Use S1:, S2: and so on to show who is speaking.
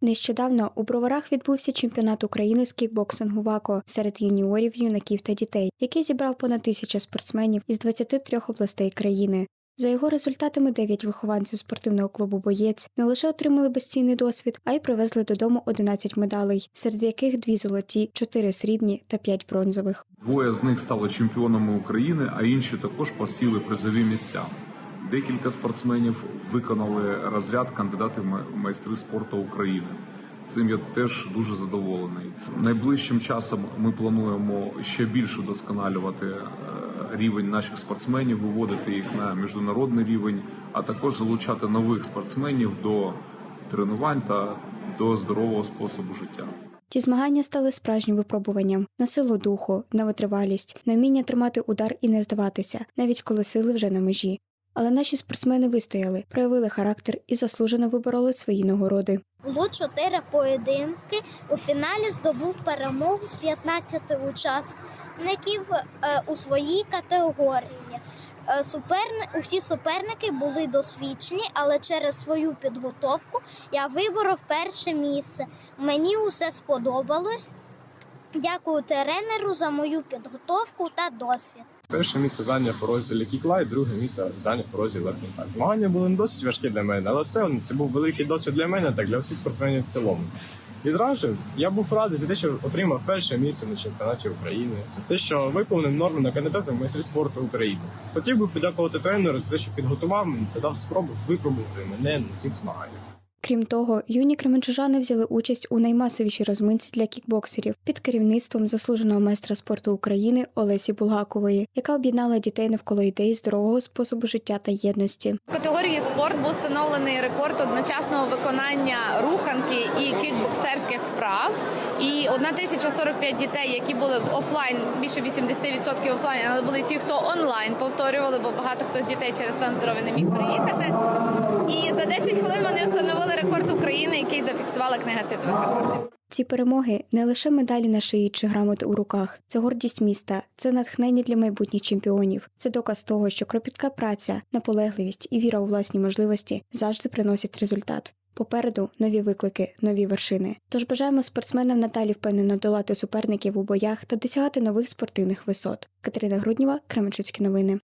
S1: Нещодавно у броварах відбувся чемпіонат України з кікбоксингу ВАКО серед юніорів, юнаків та дітей, який зібрав понад тисяча спортсменів із 23 областей країни. За його результатами, дев'ять вихованців спортивного клубу Боєць не лише отримали безцінний досвід, а й привезли додому 11 медалей, серед яких дві золоті, чотири срібні та п'ять бронзових.
S2: Двоє з них стали чемпіонами України, а інші також посіли призові місця. Декілька спортсменів виконали розряд кандидати в майстри спорту України. Цим я теж дуже задоволений. Найближчим часом ми плануємо ще більше досконалювати е, рівень наших спортсменів, виводити їх на міжнародний рівень, а також залучати нових спортсменів до тренувань та до здорового способу життя.
S1: Ті змагання стали справжнім випробуванням на силу духу, на витривалість, на вміння тримати удар і не здаватися, навіть коли сили вже на межі. Але наші спортсмени вистояли, проявили характер і заслужено вибороли свої нагороди.
S3: Було чотири поєдинки. У фіналі здобув перемогу з 15 учасників е, у своїй категорії. Е, Суперни... Усі суперники були досвідчені, але через свою підготовку я виборов перше місце. Мені усе сподобалось. Дякую тренеру за мою підготовку та досвід.
S4: Перше місце зайняв у розділі кіклайт, друге місце зайняв у розділі легкінтак. Змагання були не досить важкі для мене, але все це був великий досвід для мене та для всіх спортсменів в цілому. І зразу я був радий за те, що отримав перше місце на чемпіонаті України, за те, що виповнив норми на кандидата в майстри спорту України. Хотів би подякувати тренеру за те, що підготував мене та дав спробу випробувати мене на цих змаганнях.
S1: Крім того, юні кременчужани взяли участь у наймасовішій розминці для кікбоксерів під керівництвом заслуженого майстра спорту України Олесі Булгакової, яка об'єднала дітей навколо ідеї здорового способу життя та єдності.
S5: В категорії спорт був встановлений рекорд одночасного виконання руханки і кікбоксерських вправ. І 1045 дітей, які були в офлайн, більше 80% офлайн, але були ті, хто онлайн повторювали, бо багато хто з дітей через стан здоров'я не міг приїхати. І за 10 хвилин вони встановили України, який зафіксувала книга світових рекордів.
S1: Ці перемоги не лише медалі на шиї чи грамоти у руках, це гордість міста, це натхнення для майбутніх чемпіонів. Це доказ того, що кропітка праця, наполегливість і віра у власні можливості завжди приносять результат. Попереду нові виклики, нові вершини. Тож бажаємо спортсменам надалі впевнено долати суперників у боях та досягати нових спортивних висот. Катерина Грудніва, Кременчуцькі новини.